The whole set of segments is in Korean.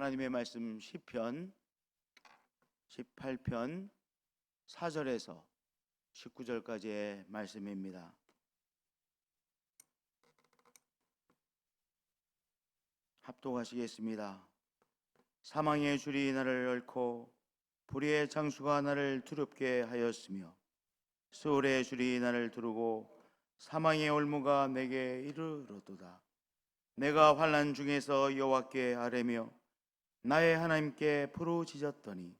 하나님의 말씀 시편 18편 4절에서 19절까지의 말씀입니다. 합독하시겠습니다. 사망의 줄이 나를 얽고 불의의 장수가 나를 두렵게 하였으며 수월의 줄이 나를 두르고 사망의 올무가 내게 이르렀도다. 내가 환란 중에서 여호와께 아뢰며 나의 하나님께 부르짖었더니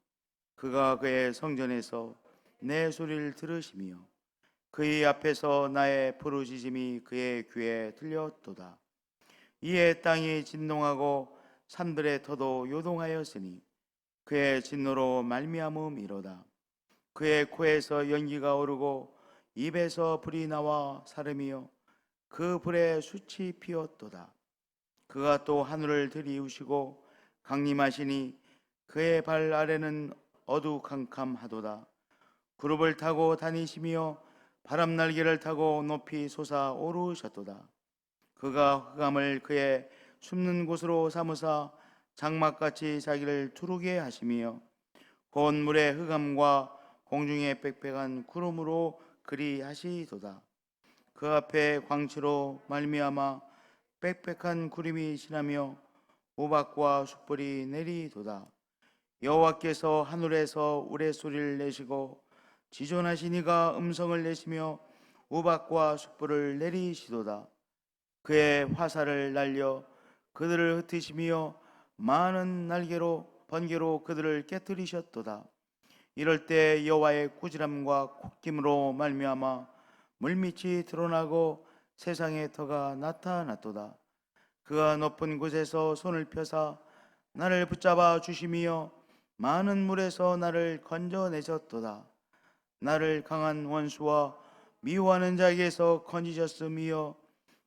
그가 그의 성전에서 내 소리를 들으시며 그의 앞에서 나의 부르짖음이 그의 귀에 들렸도다. 이에 땅이 진동하고 산들의 터도 요동하였으니 그의 진노로 말미암음이로다. 그의 코에서 연기가 오르고 입에서 불이 나와 사름이요 그 불에 숯이 피었도다. 그가 또 하늘을 들이우시고 강림하시니 그의 발 아래는 어두캄캄하도다. 그룹을 타고 다니시며 바람 날개를 타고 높이 솟아 오르셨도다. 그가 흑암을 그의 숨는 곳으로 삼으사 장막같이 자기를 두르게 하시며 곧 물의 흑암과 공중의 빽빽한 구름으로 그리하시도다. 그 앞에 광치로 말미암아 빽빽한 구름이 지나며 우박과 숯불이 내리도다. 여호와께서 하늘에서 우레소리를 내시고 지존하시니가 음성을 내시며 우박과 숯불을 내리시도다. 그의 화살을 날려 그들을 흩으시며 많은 날개로 번개로 그들을 깨뜨리셨도다. 이럴 때 여호와의 꾸지람과 콧김으로 말미암아 물밑이 드러나고 세상의 터가 나타났도다. 그가 높은 곳에서 손을 펴사 나를 붙잡아 주시며 많은 물에서 나를 건져내셨도다. 나를 강한 원수와 미워하는 자에게서 건지셨으며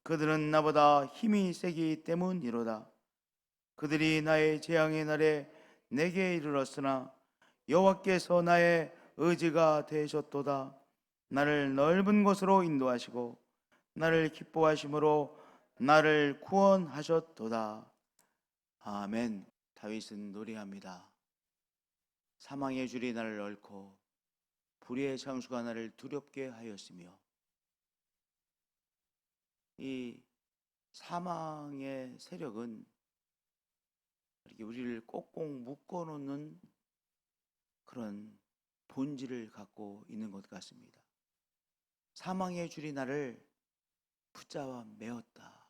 그들은 나보다 힘이 세기 때문이로다. 그들이 나의 재앙의 날에 내게 이르렀으나 여호와께서 나의 의지가 되셨도다. 나를 넓은 곳으로 인도하시고 나를 기뻐하심으로 나를 구원하셨도다. 아멘. 다윗은 노래합니다. 사망의 줄이 나를 얽고 불의의 장수가 나를 두렵게 하였으며 이 사망의 세력은 이렇게 우리를 꼭꼭 묶어 놓는 그런 본질을 갖고 있는 것 같습니다. 사망의 줄이 나를 붙잡아 메었다.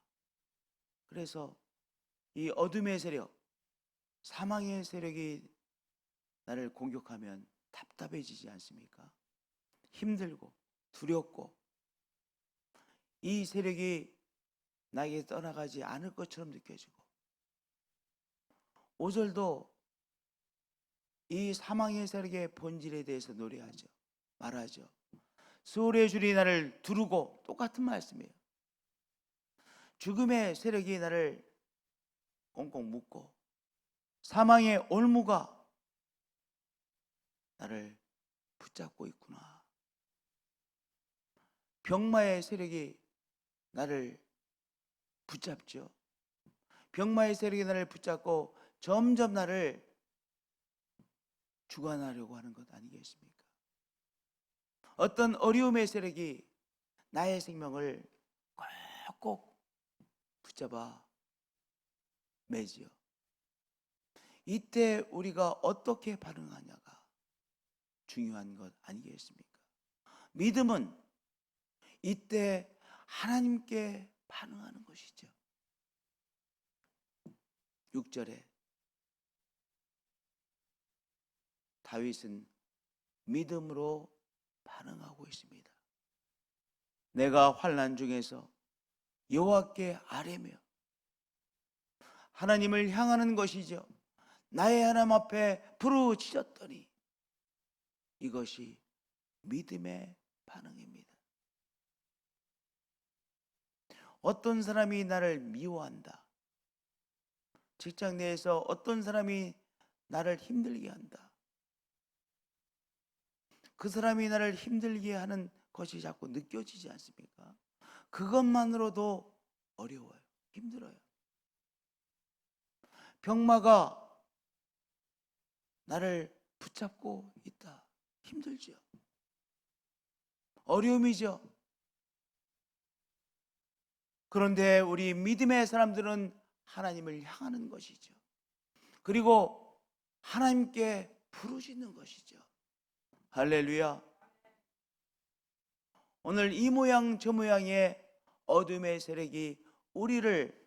그래서 이 어둠의 세력, 사망의 세력이 나를 공격하면 답답해지지 않습니까? 힘들고 두렵고 이 세력이 나에게 떠나가지 않을 것처럼 느껴지고 5절도 이 사망의 세력의 본질에 대해서 노래하죠. 말하죠. 수월의 줄이 나를 두르고 똑같은 말씀이에요. 죽음의 세력이 나를 꽁꽁 묶고 사망의 올무가 나를 붙잡고 있구나. 병마의 세력이 나를 붙잡죠. 병마의 세력이 나를 붙잡고 점점 나를 주관하려고 하는 것 아니겠습니까? 어떤 어려움의 세력이 나의 생명을 꼭꼭 붙잡아 매지요. 이때 우리가 어떻게 반응하냐가 중요한 것 아니겠습니까? 믿음은 이때 하나님께 반응하는 것이죠. 6절에 다윗은 믿음으로 반응하고 있습니다. 내가 환난 중에서 여호와께 아뢰며 하나님을 향하는 것이죠. 나의 하나님 앞에 부르짖었더니 이것이 믿음의 반응입니다. 어떤 사람이 나를 미워한다. 직장 내에서 어떤 사람이 나를 힘들게 한다. 그 사람이 나를 힘들게 하는 것이 자꾸 느껴지지 않습니까? 그것만으로도 어려워요. 힘들어요. 병마가 나를 붙잡고 있다. 힘들죠. 어려움이죠. 그런데 우리 믿음의 사람들은 하나님을 향하는 것이죠. 그리고 하나님께 부르짖는 것이죠. 할렐루야. 오늘 이 모양 저 모양의 어둠의 세력이 우리를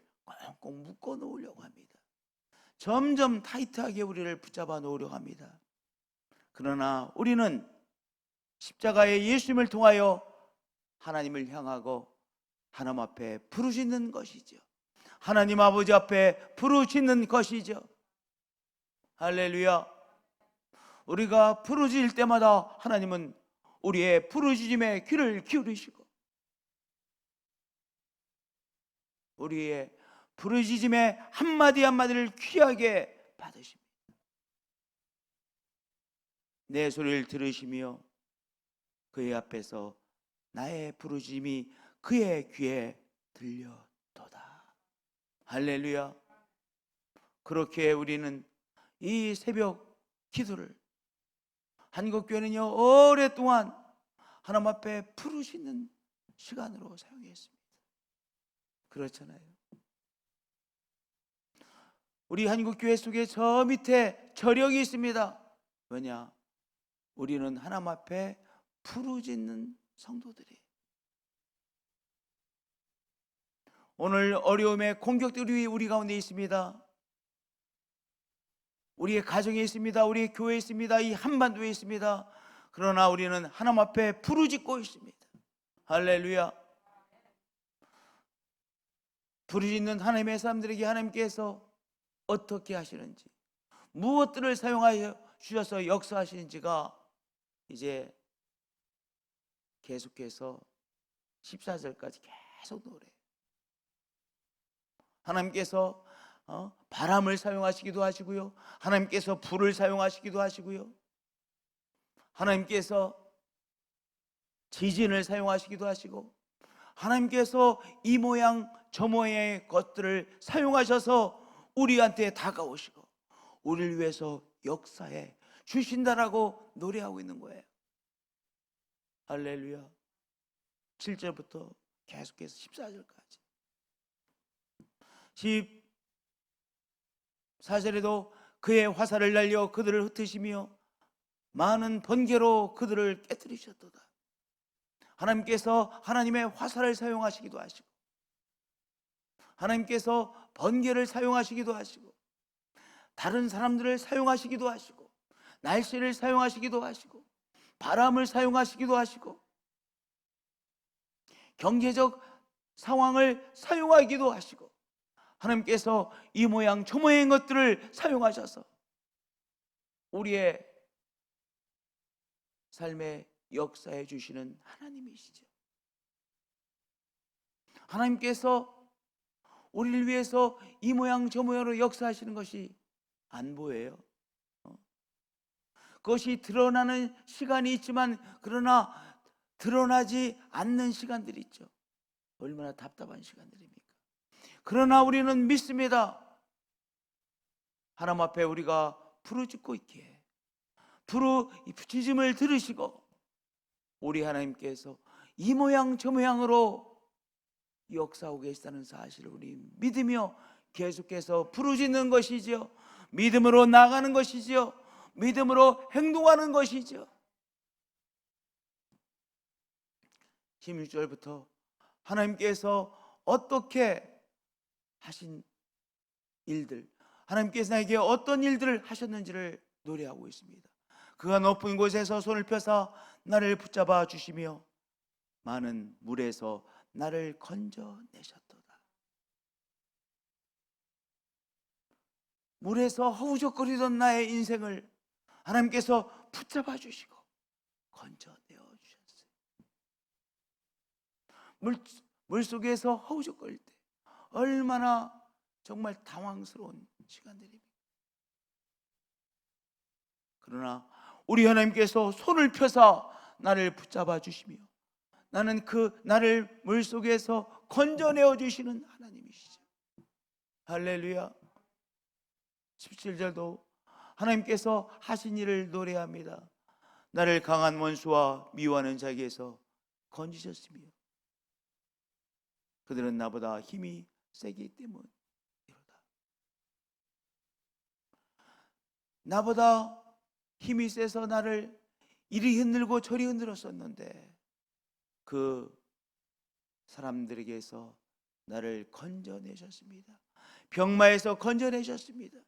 꽁꽁 묶어 놓으려고 합니다. 점점 타이트하게 우리를 붙잡아 놓으려고 합니다. 그러나 우리는 십자가의 예수님을 통하여 하나님을 향하고 하나님 앞에 부르짖는 것이죠. 하나님 아버지 앞에 부르짖는 것이죠. 할렐루야. 우리가 부르짖을 때마다 하나님은 우리의 부르짖음에 귀를 기울이시고 우리의 부르짖음의 한마디 한마디를 귀하게 받으십니다. 내 소리를 들으시며 그의 앞에서 나의 부르짖음이 그의 귀에 들려도다. 할렐루야. 그렇게 우리는 이 새벽 기도를 한국교회는요 오랫동안 하나님 앞에 부르짖는 시간으로 사용했습니다. 그렇잖아요. 우리 한국 교회 속에 저 밑에 저력이 있습니다. 왜냐? 우리는 하나님 앞에 부르짖는 성도들이 오늘 어려움의 공격들이 우리 가운데 있습니다. 우리의 가정에 있습니다. 우리의 교회에 있습니다. 이 한반도에 있습니다. 그러나 우리는 하나님 앞에 부르짖고 있습니다. 할렐루야. 부르짖는 하나님의 사람들에게 하나님께서 어떻게 하시는지 무엇들을 사용하여 주셔서 역사하시는지가 이제 계속해서 14절까지 계속 노래. 하나님께서 어? 바람을 사용하시기도 하시고요. 하나님께서 불을 사용하시기도 하시고요. 하나님께서 지진을 사용하시기도 하시고 하나님께서 이 모양 저 모양의 것들을 사용하셔서 우리한테 다가오시고 우리를 위해서 역사해 주신다라고 노래하고 있는 거예요. 할렐루야. 7절부터 계속해서 14절까지. 14절에도 그의 화살을 날려 그들을 흩으시며 많은 번개로 그들을 깨뜨리셨도다. 하나님께서 하나님의 화살을 사용하시기도 하시고 하나님께서 번개를 사용하시기도 하시고 다른 사람들을 사용하시기도 하시고 날씨를 사용하시기도 하시고 바람을 사용하시기도 하시고 경제적 상황을 사용하기도 하시고 하나님께서 이 모양 저 모양의 것들을 사용하셔서 우리의 삶에 역사해 주시는 하나님이시죠. 하나님께서 우리를 위해서 이 모양 저 모양으로 역사하시는 것이 안 보여요. 어? 그것이 드러나는 시간이 있지만 그러나 드러나지 않는 시간들이 있죠. 얼마나 답답한 시간들입니까? 그러나 우리는 믿습니다. 하나님 앞에 우리가 부르짖고 있기에 부르짖음을 들으시고 우리 하나님께서 이 모양 저 모양으로 역사하고 계시다는 사실을 우리 믿으며 계속해서 부르짖는 것이지요. 믿음으로 나가는 것이지요. 믿음으로 행동하는 것이죠. 16절부터 하나님께서 어떻게 하신 일들, 하나님께서 나에게 어떤 일들을 하셨는지를 노래하고 있습니다. 그가 높은 곳에서 손을 펴서 나를 붙잡아 주시며 많은 물에서 나를 건져내셨도다. 물에서 허우적거리던 나의 인생을 하나님께서 붙잡아 주시고 건져내어 주셨어요. 물, 물 속에서 허우적거릴 때 얼마나 정말 당황스러운 시간들입니다. 그러나 우리 하나님께서 손을 펴서 나를 붙잡아 주시며 나는 그 나를 물 속에서 건져내어 주시는 하나님이시죠. 할렐루야. 17절도 하나님께서 하신 일을 노래합니다. 나를 강한 원수와 미워하는 자에게서 건지셨으며 그들은 나보다 힘이 세기 때문이로다. 나보다 힘이 세서 나를 이리 흔들고 저리 흔들었었는데 그 사람들에게서 나를 건져내셨습니다. 병마에서 건져내셨습니다.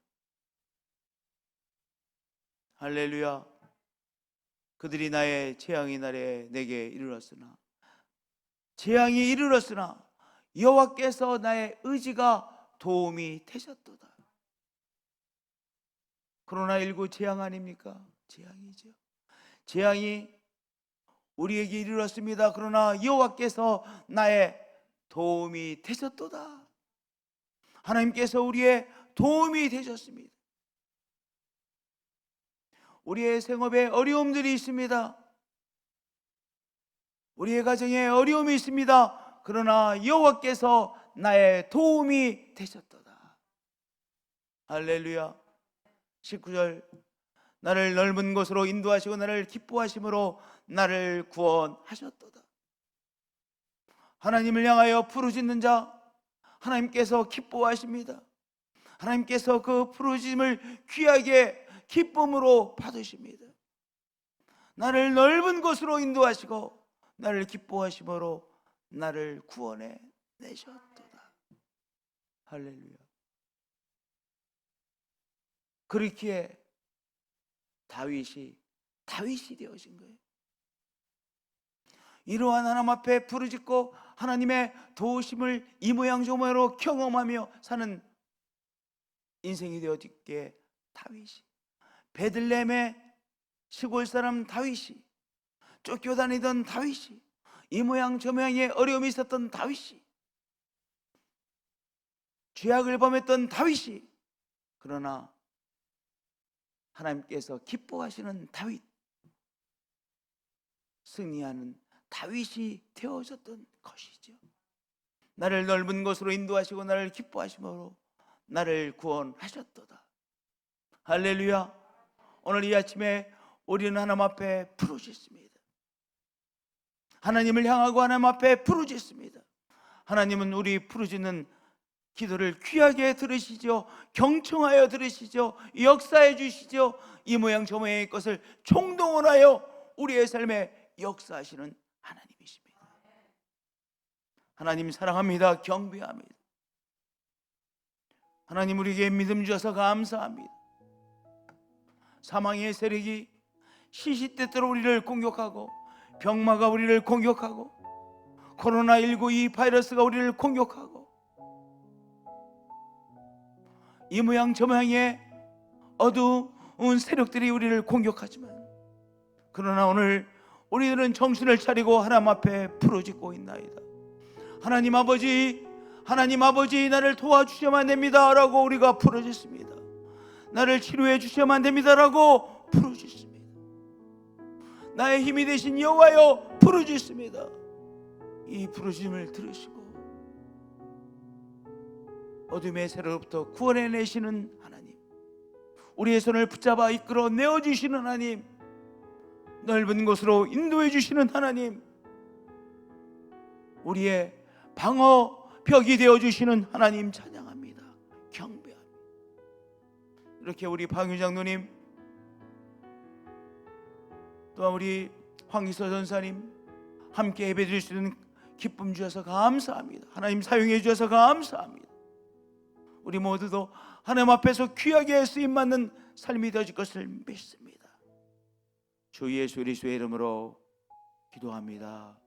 할렐루야. 그들이 나의 재앙의 날에 내게 이르렀으나 재앙이 이르렀으나 여호와께서 나의 의지가 도움이 되셨도다. 코로나19 재앙 아닙니까? 재앙이죠. 재앙이 우리에게 이르렀습니다. 그러나 여호와께서 나의 도움이 되셨도다. 하나님께서 우리의 도움이 되셨습니다. 우리의 생업에 어려움들이 있습니다. 우리의 가정에 어려움이 있습니다. 그러나 여호와께서 나의 도움이 되셨도다. 할렐루야. 19절 나를 넓은 곳으로 인도하시고 나를 기뻐하심으로 나를 구원하셨도다. 하나님을 향하여 부르짖는 자 하나님께서 기뻐하십니다. 하나님께서 그 부르짖음을 귀하게 기쁨으로 받으십니다. 나를 넓은 곳으로 인도하시고 나를 기뻐하심으로 나를 구원해 내셨도다. 할렐루야. 그렇기에 다윗이 다윗이 되어진 거예요. 이러한 하나님 앞에 부르짖고 하나님의 도우심을 이 모양 저 모양으로 경험하며 사는 인생이 되어졌기에 다윗이 베들레헴의 시골 사람 다윗이 쫓겨다니던 다윗이 이 모양 저 모양의 어려움이 있었던 다윗이 죄악을 범했던 다윗이 그러나 하나님께서 기뻐하시는 다윗 승리하는 다윗이 되어졌던 것이죠. 나를 넓은 곳으로 인도하시고 나를 기뻐하심으로 나를 구원하셨도다. 할렐루야. 오늘 이 아침에 우리는 하나님 앞에 부르짖습니다. 하나님을 향하고 하나님 앞에 부르짖습니다. 하나님은 우리 부르짖는 기도를 귀하게 들으시죠. 경청하여 들으시죠. 역사해 주시죠. 이 모양 저 모양의 것을 총동원하여 우리의 삶에 역사하시는 하나님이십니다. 하나님 사랑합니다. 경배합니다. 하나님 우리에게 믿음 주셔서 감사합니다. 사망의 세력이 시시때때로 우리를 공격하고 병마가 우리를 공격하고 코로나19 이 바이러스가 우리를 공격하고 이 모양 저 모양의 어두운 세력들이 우리를 공격하지만 그러나 오늘 우리들은 정신을 차리고 하나님 앞에 부르짖고 있나이다. 하나님 아버지, 하나님 아버지 나를 도와주셔야만 됩니다라고 우리가 부르짖습니다. 나를 치료해 주셔야만 됩니다라고 부르짖습니다. 나의 힘이 되신 여호와여 부르짖습니다. 이 부르짖음을 들으시고 어둠의 세로부터 구원해 내시는 하나님, 우리의 손을 붙잡아 이끌어 내어 주시는 하나님, 넓은 곳으로 인도해 주시는 하나님, 우리의 방어 벽이 되어 주시는 하나님 찬양합니다. 경배합니다. 이렇게 우리 방유장 누님, 또한 우리 황기서 전사님 함께 예배 드릴 수 있는 기쁨 주셔서 감사합니다. 하나님 사용해 주셔서 감사합니다. 우리 모두도 하나님 앞에서 귀하게 쓰임 받는 삶이 되어질 것을 믿습니다. 주 예수 그리스도의 이름으로 기도합니다.